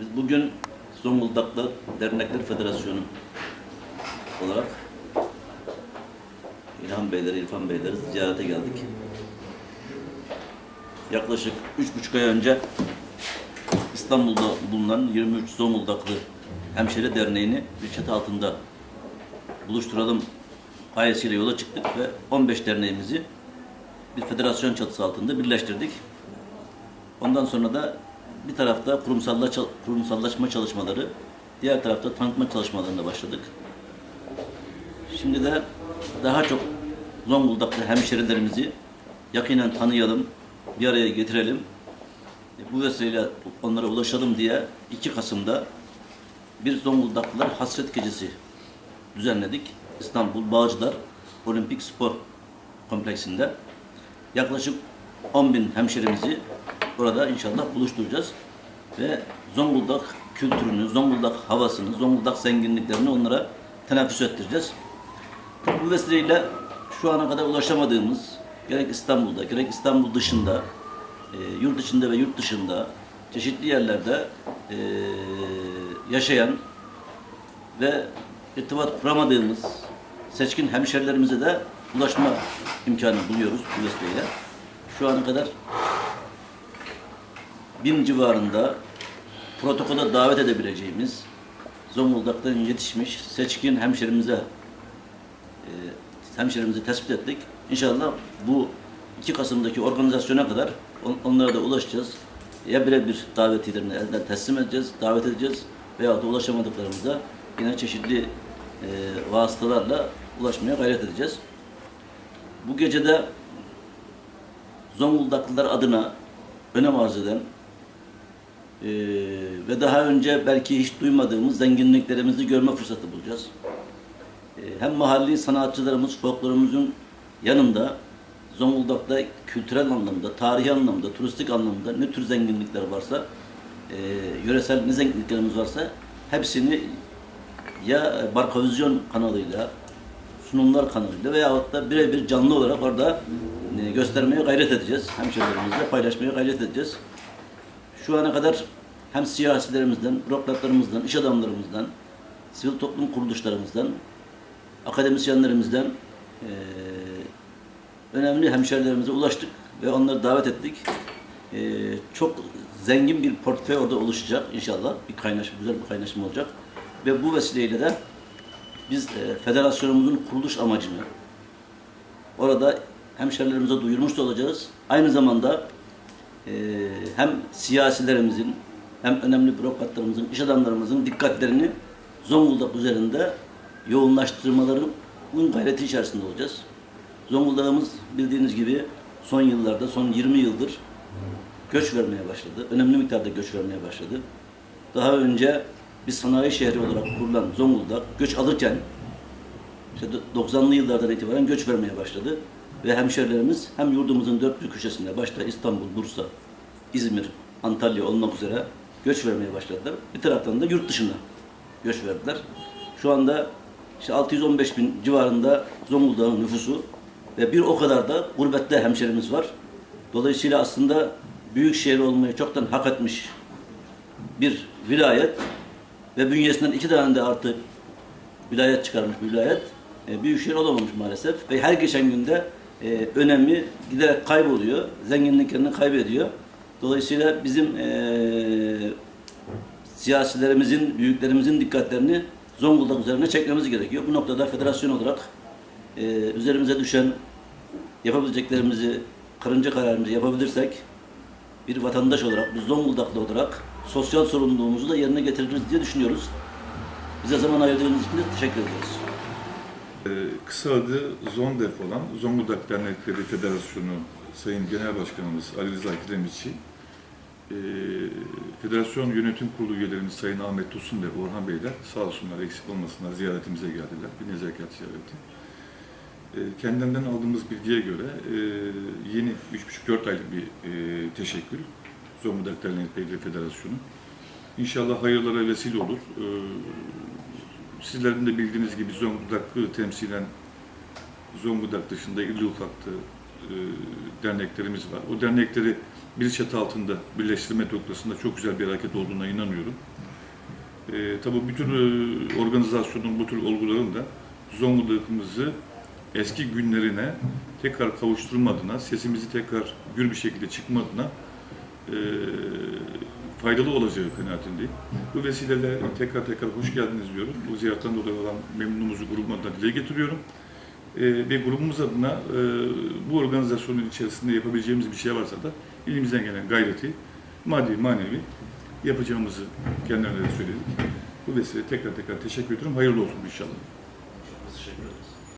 Biz bugün Zonguldak'ta Dernekler Federasyonu olarak İlhan Beyleri, İrfan Beyleri ziyarete geldik. Yaklaşık üç buçuk ay önce İstanbul'da bulunan 23 Zonguldaklı Hemşire Derneği'ni bir çatı altında buluşturalım gayesiyle yola çıktık ve 15 derneğimizi bir federasyon çatısı altında birleştirdik. Ondan sonra da bir tarafta kurumsalla, kurumsallaşma çalışmaları, diğer tarafta tanıtma çalışmalarına başladık. Şimdi de daha çok Zonguldaklı hemşerilerimizi yakinen tanıyalım, bir araya getirelim. E, Bu vesileyle onlara ulaşalım diye 2 Kasım'da bir Zonguldaklılar Hasret Gecesi düzenledik. İstanbul Bağcılar Olimpik Spor Kompleksinde. Yaklaşık 10 bin hemşerimizi burada inşallah buluşturacağız. Ve Zonguldak kültürünü, Zonguldak havasını, Zonguldak zenginliklerini onlara teneffüs ettireceğiz. Tabii bu vesileyle şu ana kadar ulaşamadığımız gerek İstanbul'da gerek İstanbul dışında e, yurt içinde ve yurt dışında çeşitli yerlerde e, yaşayan ve irtibat kuramadığımız seçkin hemşerilerimize de ulaşma imkanı buluyoruz bu vesileyle. Şu ana kadar bin civarında protokola davet edebileceğimiz Zonguldak'tan yetişmiş seçkin hemşerimize e, hemşerimizi tespit ettik. İnşallah bu 2 Kasım'daki organizasyona kadar on- onlara da ulaşacağız. Ya birebir davetiyelerini elden teslim edeceğiz, davet edeceğiz veya da ulaşamadıklarımıza yine çeşitli e, vasıtalarla ulaşmaya gayret edeceğiz. Bu gecede Zonguldaklılar adına önem arz eden e, ve daha önce belki hiç duymadığımız zenginliklerimizi görme fırsatı bulacağız. E, hem mahalli sanatçılarımız folklorumuzun yanında Zonguldak'ta kültürel anlamda, tarihi anlamda, turistik anlamda ne tür zenginlikler varsa, e, yöresel ne zenginliklerimiz varsa hepsini ya Barkavizyon kanalıyla, sunumlar kanalıyla veyahut da birebir canlı olarak orada e, göstermeye gayret edeceğiz. Hemşehrilerimizle paylaşmaya gayret edeceğiz. Şu ana kadar hem siyasilerimizden, bürokratlarımızdan, iş adamlarımızdan, sivil toplum kuruluşlarımızdan, akademisyenlerimizden eee, önemli hemşerilerimize ulaştık ve onları davet ettik. Eee, çok zengin bir portföy orada oluşacak inşallah. Bir kaynaşma, güzel bir kaynaşma olacak. Ve bu vesileyle de biz eee, federasyonumuzun kuruluş amacını orada hemşerilerimize duyurmuş da olacağız. Aynı zamanda eee, hem siyasilerimizin hem önemli bürokratlarımızın, iş adamlarımızın dikkatlerini Zonguldak üzerinde yoğunlaştırmaların gayreti içerisinde olacağız. Zonguldak'ımız bildiğiniz gibi son yıllarda, son 20 yıldır göç vermeye başladı. Önemli miktarda göç vermeye başladı. Daha önce bir sanayi şehri olarak kurulan Zonguldak göç alırken işte 90'lı yıllardan itibaren göç vermeye başladı. Ve hemşerilerimiz hem yurdumuzun dört bir köşesinde başta İstanbul, Bursa, İzmir, Antalya olmak üzere göç vermeye başladılar. Bir taraftan da yurt dışına göç verdiler. Şu anda işte 615 bin civarında Zonguldak'ın nüfusu ve bir o kadar da gurbette hemşerimiz var. Dolayısıyla aslında büyük şehir olmayı çoktan hak etmiş bir vilayet ve bünyesinden iki tane de artı vilayet çıkarmış bir vilayet. E, büyük şehir olamamış maalesef ve her geçen günde e, önemi giderek kayboluyor, zenginliklerini kaybediyor. Dolayısıyla bizim e, siyasilerimizin, büyüklerimizin dikkatlerini Zonguldak üzerine çekmemiz gerekiyor. Bu noktada federasyon olarak e, üzerimize düşen yapabileceklerimizi, karınca kararımızı yapabilirsek bir vatandaş olarak, bir Zonguldaklı olarak sosyal sorumluluğumuzu da yerine getiririz diye düşünüyoruz. Bize zaman ayırdığınız için de teşekkür ediyoruz. Ee, Kısa adı ZONDEF olan Zonguldak Dernekleri Federasyonu Sayın Genel Başkanımız Ali Rıza Kiremiçi, e, Federasyon Yönetim Kurulu üyelerimiz Sayın Ahmet Tosun ve Orhan Beyler sağ olsunlar eksik olmasınlar ziyaretimize geldiler. Bir nezaket ziyareti. E, Kendilerinden aldığımız bilgiye göre yeni 3,5-4 aylık bir e, teşekkül Zonguldak Dernekleri Federasyonu. İnşallah hayırlara vesile olur. E, Sizlerin de bildiğiniz gibi Zonguldak'ı temsilen Zonguldak dışında irili ufaklı e, derneklerimiz var. O dernekleri bir çatı altında birleştirme noktasında çok güzel bir hareket olduğuna inanıyorum. E, tabii bütün e, organizasyonun bu tür olguların da Zonguldak'ımızı eski günlerine tekrar kavuşturma adına, sesimizi tekrar gür bir şekilde çıkma adına e, faydalı olacağı kanaatindeyim. Bu vesileyle tekrar tekrar hoş geldiniz diyorum. Bu ziyaretten dolayı olan memnunumuzu grubum adına dile getiriyorum. E, ve grubumuz adına e, bu organizasyonun içerisinde yapabileceğimiz bir şey varsa da elimizden gelen gayreti maddi manevi yapacağımızı kendilerine de söyledik. Bu vesileyle tekrar tekrar teşekkür ediyorum. Hayırlı olsun inşallah. Teşekkür ederiz.